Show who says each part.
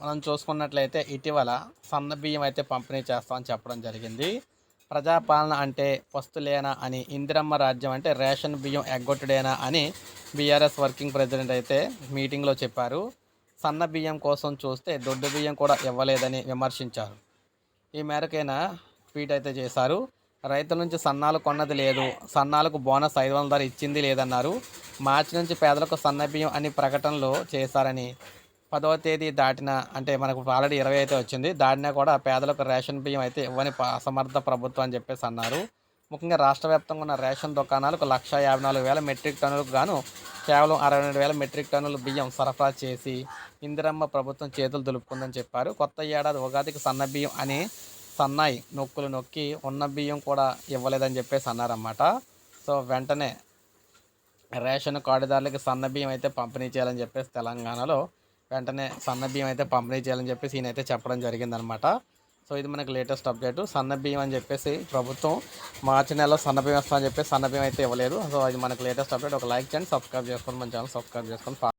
Speaker 1: మనం చూసుకున్నట్లయితే ఇటీవల సన్న బియ్యం అయితే పంపిణీ చేస్తామని చెప్పడం జరిగింది. ప్రజాపాలన అంటే వస్తులేనా అని ఇందిరమ్మ రాజ్యం అంటే రేషన్ బియ్యం ఎగ్గొట్టుడేనా అని బీఆర్ఎస్ వర్కింగ్ ప్రెసిడెంట్ అయితే మీటింగ్లో చెప్పారు. సన్న బియ్యం కోసం చూస్తే దొడ్డు బియ్యం కూడా ఇవ్వలేదని విమర్శించారు. ఈ మేరకైనా ట్వీట్ అయితే చేశారు. రైతుల నుంచి సన్నాలు కొన్నది లేదు. సన్నాలకు బోనస్ ఐదు వందల ధర ఇచ్చింది లేదన్నారు. మార్చి నుంచి పేదలకు సన్న బియ్యం అని ప్రకటనలు చేశారని పదవ తేదీ దాటిన అంటే మనకు ఆల్రెడీ ఇరవై అయితే వచ్చింది దాటినా కూడా పేదలకు రేషన్ బియ్యం అయితే ఇవ్వని అసమర్థ ప్రభుత్వం అని చెప్పేసి అన్నారు. ముఖ్యంగా రాష్ట్ర వ్యాప్తంగా ఉన్న రేషన్ దుకాణాలకు లక్ష యాభై నాలుగు వేల మెట్రిక్ టన్నులకు గాను కేవలం అరవై రెండు వేల మెట్రిక్ టన్నుల బియ్యం సరఫరా చేసి ఇందిరమ్మ ప్రభుత్వం చేతులు దులుపుకుందని చెప్పారు. కొత్త ఏడాది ఉగాదికి సన్న బియ్యం అని సన్నాయి నొక్కులు నొక్కి ఉన్న బియ్యం కూడా ఇవ్వలేదని చెప్పేసి అన్నారన్నమాట. సో వెంటనే రేషన్ కార్డుదారులకి సన్న బియ్యం అయితే పంపిణీ చేయాలని చెప్పేసి తెలంగాణలో వెంటనే సన్న బియ్యం అయితే పంపిణీ చేయాలని చెప్పేసి ఈయన అయితే చెప్పడం జరిగిందనమాట. సో ఇది మనకి లేటెస్ట్ అప్డేట్. సన్న బియ్యం అని చెప్పేసి ప్రభుత్వం మార్చి నెలలో సన్న బియ్యం వస్తుందని చెప్పేసి సన్న బియ్యం అయితే ఇవ్వలేదు. సో ఇది మనకి లేటెస్ట్ అప్డేట్. ఒక లైక్ చేయండి సబ్స్క్రైబ్ చేసుకోండి మన ఛానల్ సబ్స్క్రైబ్ చేసుకోండి.